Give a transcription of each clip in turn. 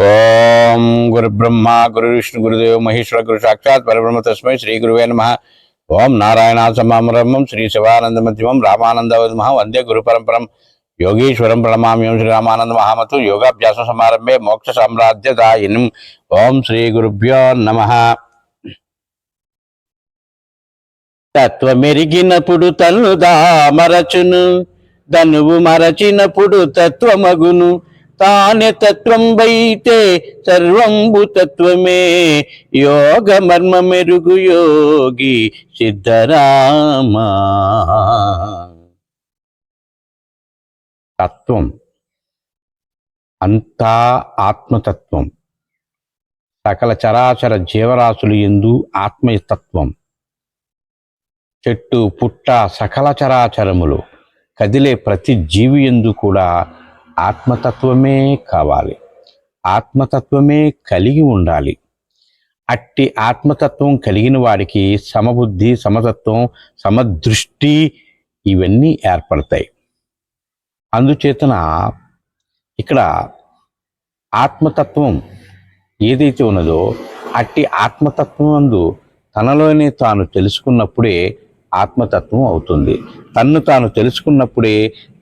ఓం గురు బ్రహ్మ గురు విష్ణు గురుదేవ్ మహేశ్వర గురు సాక్షాత్ పరబ్రహ్మ తస్మై శ్రీ గురువే నమ. ఓం నారాయణ శ్రీ శివానంద మధ్యమం రామానంద వందే గురు పరంపరం. యోగీశ్వరం ప్రణమామ్యం శ్రీ రామానంద మహామతు యోగాభ్యాస సమారంభే మోక్ష సామ్రాజ్య దాయినం ఓం శ్రీ గురుభ్యో నమ. తత్వమెరిగినప్పుడు తను దామరచును ధనువు మరచినప్పుడు తత్వమగును. తానే తత్వం బైతే సర్వంబు తత్వమే. యోగ మర్మ మెరుగు యోగి సిద్ధరామా. తత్వం. అంతా ఆత్మతత్వం. సకల చరాచర జీవరాశులు ఎందు ఆత్మతత్వం. చెట్టు పుట్ట సకల చరాచరములు. కదిలే ప్రతి జీవి ఎందు కూడా ఆత్మతత్వమే కావాలి. ఆత్మతత్వమే కలిగి ఉండాలి. అట్టి ఆత్మతత్వం కలిగిన వాడికి సమబుద్ధి సమతత్వం సమదృష్టి ఇవన్నీ ఏర్పడతాయి. అందుచేతన ఇక్కడ ఆత్మతత్వం ఏదైతే ఉన్నదో అట్టి ఆత్మతత్వం అందు తనలోనే తాను తెలుసుకున్నప్పుడే ఆత్మతత్వం అవుతుంది. తన్ను తాను తెలుసుకున్నప్పుడే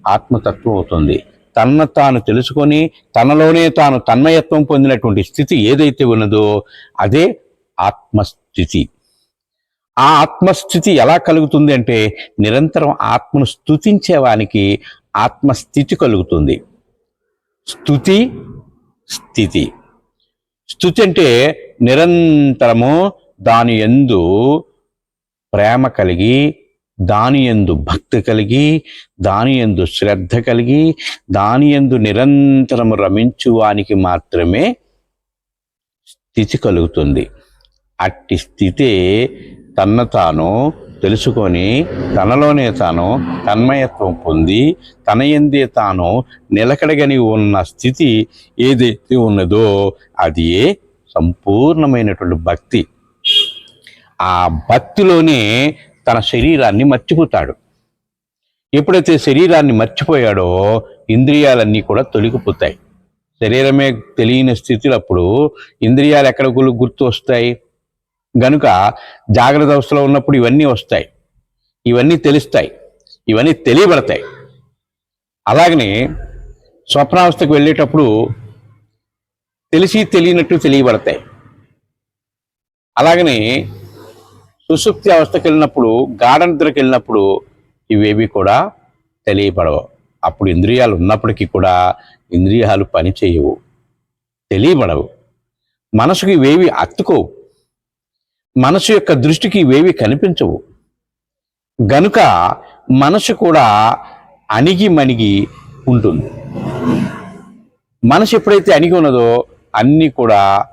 ఆత్మతత్వం అవుతుంది. తన తాను తెలుసుకొని తనలోనే తాను తన్మయత్వం పొందినటువంటి స్థితి ఏదైతే ఉన్నదో అదే ఆత్మస్థితి. ఆ ఆత్మస్థితి ఎలా కలుగుతుంది అంటే నిరంతరం ఆత్మను స్థుతించేవానికి ఆత్మస్థితి కలుగుతుంది. స్థుతి స్థితి. స్థుతి అంటే నిరంతరము దాని ఎందు ప్రేమ కలిగి దాని ఎందు భక్తి కలిగి దాని ఎందు శ్రద్ధ కలిగి దాని ఎందు నిరంతరము రమించువానికి మాత్రమే స్థితి కలుగుతుంది. అట్టి స్థితే తన తాను తెలుసుకొని తనలోనే తాను తన్మయత్వం పొంది తన ఎందే తాను నిలకడగని ఉన్న స్థితి ఏదైతే ఉన్నదో అది సంపూర్ణమైనటువంటి భక్తి. ఆ భక్తిలోనే తన శరీరాన్ని మర్చిపోతాడు. ఎప్పుడైతే శరీరాన్ని మర్చిపోయాడో ఇంద్రియాలన్నీ కూడా తొలగిపోతాయి. శరీరమే తెలియని స్థితిలో అప్పుడు ఇంద్రియాలు ఎక్కడ గుర్తు వస్తాయి? గనుక జాగ్రత్త అవస్థలో ఉన్నప్పుడు ఇవన్నీ వస్తాయి. ఇవన్నీ తెలుస్తాయి. ఇవన్నీ తెలియబడతాయి. అలాగనే స్వప్నావస్థకు వెళ్ళేటప్పుడు తెలిసి తెలియనట్టు తెలియబడతాయి. అలాగనే సుశుక్తి అవస్థకి వెళ్ళినప్పుడు గాఢ వెళ్ళినప్పుడు ఇవేవి కూడా తెలియబడవు. అప్పుడు ఇంద్రియాలు ఉన్నప్పటికీ కూడా ఇంద్రియాలు పని చేయవు. తెలియబడవు. మనసుకి ఇవేవి అత్తుకోవు మనసు యొక్క దృష్టికి ఇవేవి కనిపించవు. గనుక మనసు కూడా అణిగి మణిగి ఉంటుంది. మనసు ఎప్పుడైతే అణిగి ఉన్నదో అన్నీ కూడా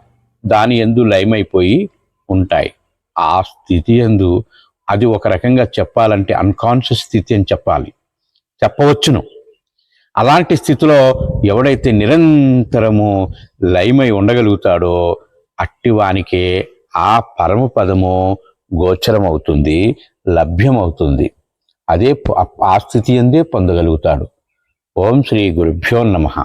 దాని ఎందు లయమైపోయి ఉంటాయి. ఆ స్థితి ఎందు అది ఒక రకంగా చెప్పాలంటే అన్కాన్షియస్ స్థితి అని చెప్పాలి. చెప్పవచ్చును. అలాంటి స్థితిలో ఎవడైతే నిరంతరము లయమై ఉండగలుగుతాడో అట్టివానికే ఆ పరమపదము గోచరమవుతుంది లభ్యమవుతుంది. అదే ప- ఆ స్థితి ఎందే పొందగలుగుతాడు. ఓం శ్రీ గురుభ్యో నమః.